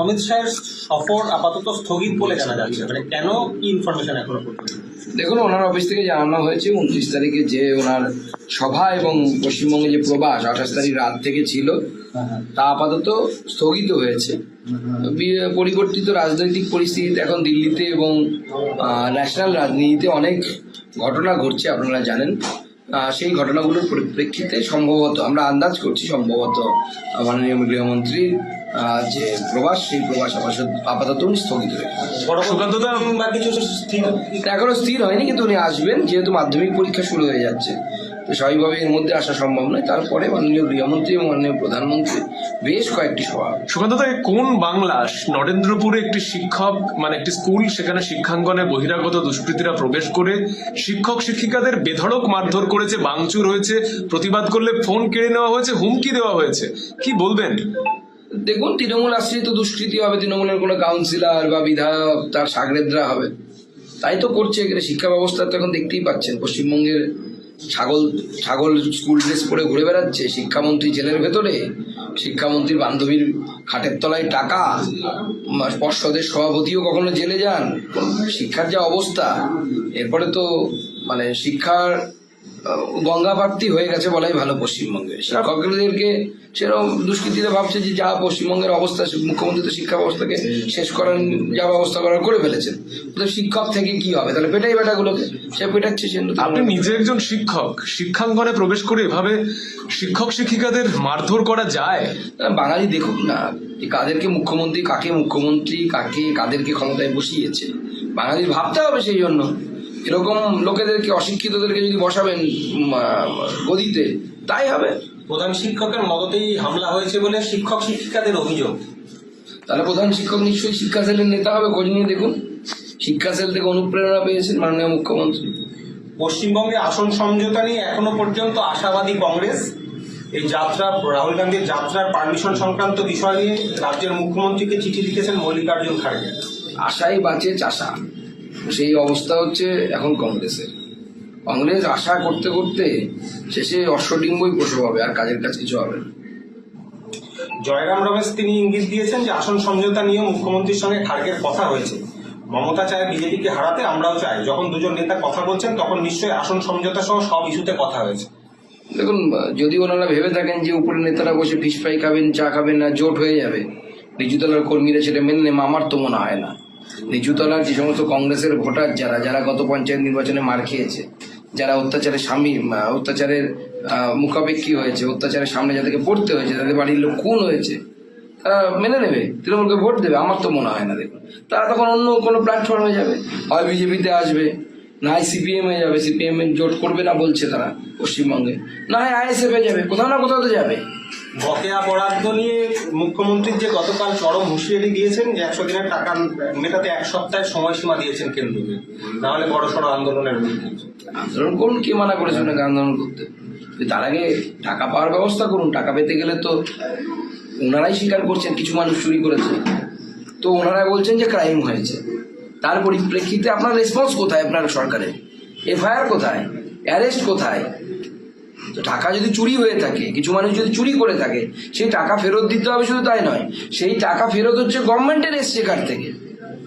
অমিত শাহের সফর আপাতত স্থগিত বলে জানা যাচ্ছে। মানে কেন কি ইনফরমেশন এখনও পর্যন্ত? দেখুন ওনার অফিস থেকে জানানো হয়েছে উনত্রিশ তারিখে যে ওনার সভা এবং পশ্চিমবঙ্গে যে প্রবাস আঠাশ তারিখ রাত থেকে ছিল তা আপাতত স্থগিত হয়েছে। পরিবর্তিত রাজনৈতিক পরিস্থিতিতে এখন দিল্লিতে এবং ন্যাশনাল রাজনীতিতে অনেক ঘটনা ঘটছে আপনারা জানেন। সেই ঘটনাগুলোর পরিপ্রেক্ষিতে সম্ভবত আমরা আন্দাজ করছি সম্ভবত মাননীয় গৃহমন্ত্রী আহ, যে প্রবাস সেই প্রবাস আপাতত উনি স্থগিত স্থির এখনও স্থির হয়নি কিন্তু উনি আসবেন যেহেতু মাধ্যমিক পরীক্ষা শুরু হয়ে যাচ্ছে। তো স্বাভাবিকভাবে এর মধ্যে আসা সম্ভব নয়। তারপরে মাননীয় গৃহমন্ত্রী এবং মাননীয় প্রধানমন্ত্রী বেশ কয়েকটি সভা। হবে। সুকান্তদা কোন বাংলা? নরেন্দ্রপুরে একটি শিক্ষক মানে একটি স্কুল সেখানে শিক্ষাঙ্গনে বহিরাগত দুষ্কৃতীরা প্রবেশ করে শিক্ষক শিক্ষিকাদের বেধড়ক মারধর করেছে বাংচুর হয়েছে প্রতিবাদ করলে ফোন কেড়ে নেওয়া হয়েছে হুমকি দেওয়া হয়েছে। কি বলবেন? দেখুন তৃণমূল আশ্রিত দুষ্কৃতি হবে তৃণমূলের কোনো কাউন্সিলর বা বিধায়ক তার সাগরেদরা হবে। তাই তো করছে এখানে শিক্ষা ব্যবস্থা তো এখন দেখতেই পাচ্ছেন পশ্চিমবঙ্গের ছাগল ছাগল স্কুল ড্রেস পরে ঘুরে বেড়াচ্ছে, শিক্ষামন্ত্রী জেলের ভেতরে শিক্ষামন্ত্রীর বান্ধবীর খাটের তলায় টাকা পর্ষদের সভাপতিও কখনো জেলে যান, শিক্ষার যা অবস্থা, এরপরে তো মানে শিক্ষার গঙ্গা প্রাপ্তি হয়ে গেছে বলাই ভালো পশ্চিমবঙ্গে। শিক্ষকদেরকে সেরকম দুষ্কৃতীরা ভাবছে যে যা পশ্চিমবঙ্গের অবস্থা মুখ্যমন্ত্রী তো শিক্ষা ব্যবস্থাকে শেষ করার যা ব্যবস্থা করার করে ফেলেছেন। তো শিক্ষক থেকে কি হবে? তাহলে পেটাই বেটাগুলোকে সে পেটাচ্ছে সে আপনি নিজে একজন শিক্ষক শিক্ষাঙ্গনে প্রবেশ করে এভাবে শিক্ষক শিক্ষিকাদের মারধর করা যায়? বাঙালি দেখুক না কাদেরকে মুখ্যমন্ত্রী কাকে মুখ্যমন্ত্রী কাকে কাদেরকে ক্ষমতায় বসিয়েছে। বাঙালির ভাবতে হবে সেই জন্য। এরকম লোকেদেরকে অশিক্ষিতদেরকে যদি বসাবেন গদিতে তাই হবে। প্রধান শিক্ষকের মদতেই হামলা হয়েছে বলে শিক্ষক শিক্ষিকাদের অভিযোগ। তাহলে প্রধান শিক্ষক নিশ্চয়ই শিক্ষা সেলের নেতা হবে খোঁজ নিয়ে দেখুন। শিক্ষা সেল থেকে অনুপ্রেরণা পেয়েছেন মাননীয় মুখ্যমন্ত্রী। পশ্চিমবঙ্গে আসন সমঝোতা নিয়ে এখনও পর্যন্ত আশাবাদী কংগ্রেস। এই যাত্রা রাহুল গান্ধীর যাত্রার পারমিশন সংক্রান্ত বিষয় নিয়ে রাজ্যের মুখ্যমন্ত্রীকে চিঠি লিখেছেন মল্লিকার্জুন খাড়গে। আশাই বাঁচে চাষা। সেই অবস্থা হচ্ছে এখন কংগ্রেসের। কংগ্রেস আশা করতে করতে শেষে অশ্বডিম্বই প্রসব হবে আর কাজের কাজ কিছু হবে না। জয়রাম রমেশ তিনি ইঙ্গিত দিয়েছেন যে আসন সমঝোতা নিয়ে মুখ্যমন্ত্রীর সঙ্গে খাড়গের কথা হয়েছে মমতা চায় বিজেপিকে হারাতে আমরাও চাই। যখন দুজন নেতা কথা বলছেন তখন নিশ্চয়ই আসন সমঝোতা সহ সব ইস্যুতে কথা হয়েছে। দেখুন যদি ওনারা ভেবে থাকেন যে উপরে নেতারা বসে ফিস ফ্রাই খাবেন চা খাবেন না জোট হয়ে যাবে নিচুতলার কর্মীরা সেটা মেনে নেবে আমার তো মনে হয় না। নিচুতলার যে সমস্ত কংগ্রেসের ভোটার যারা যারা গত পঞ্চায়েত নির্বাচনে মার খেয়েছে, যারা অত্যাচারের স্বামী অত্যাচারের মুখাপেক্ষী হয়েছে, অত্যাচারের সামনে যাদেরকে পড়তে হয়েছে, তাদের বাড়ির লোক খুন হয়েছে, তারা মেনে নেবে, তৃণমূলকে ভোট দেবে, আমার তো মনে হয় না, দেখুন। তারা তখন অন্য কোনো প্ল্যাটফর্মে যাবে, হয় বিজেপিতে আসবে না সিপিএম এ যাবে সিপিএম জোট করবে না বলছে তারা পশ্চিমবঙ্গে। না হয় আইএসএফ এ যাবে কোথাও না কোথাও তো যাবে। বকেয়া বরাদ্দ নিয়ে মুখ্যমন্ত্রীর যে গতকাল চরম হুঁশিয়ারি দিয়েছেন যে একশো দিনের টাকা মেটাতে এক সপ্তাহের সময়সীমা দিয়েছেন কেন্দ্রকে নাহলে বড় সড়ো আন্দোলনের আন্দোলন করুন কে মানা করেছে ওনাকে আন্দোলন করতে? তার আগে টাকা পাওয়ার ব্যবস্থা করুন টাকা পেতে গেলে তো ওনারাই স্বীকার করছেন কিছু মানুষ চুরি করেছে। তো ওনারা বলছেন যে ক্রাইম হয়েছে। তার পরিপ্রেক্ষিতে আপনার রেসপন্স কোথায় আপনার সরকারের এফআইআর কোথায়? অ্যারেস্ট কোথায়? তো টাকা যদি চুরি হয়ে থাকে, কিছু মানুষ যদি চুরি করে থাকে, সেই টাকা ফেরত দিতে হবে শুধু তাই নয়, সেই টাকা ফেরত হচ্ছে গভর্নমেন্টের এসছে কার থেকে?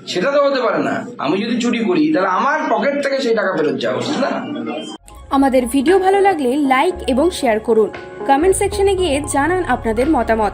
সেটা তো হতে পারে না। আমি যদি চুরি করি, তাহলে আমার পকেট থেকে সেই টাকা ফেরত উচিত না? আমাদের ভিডিও ভালো লাগলে লাইক এবং শেয়ার করুন। কমেন্ট সেকশনে গিয়ে জানান আপনাদের মতামত।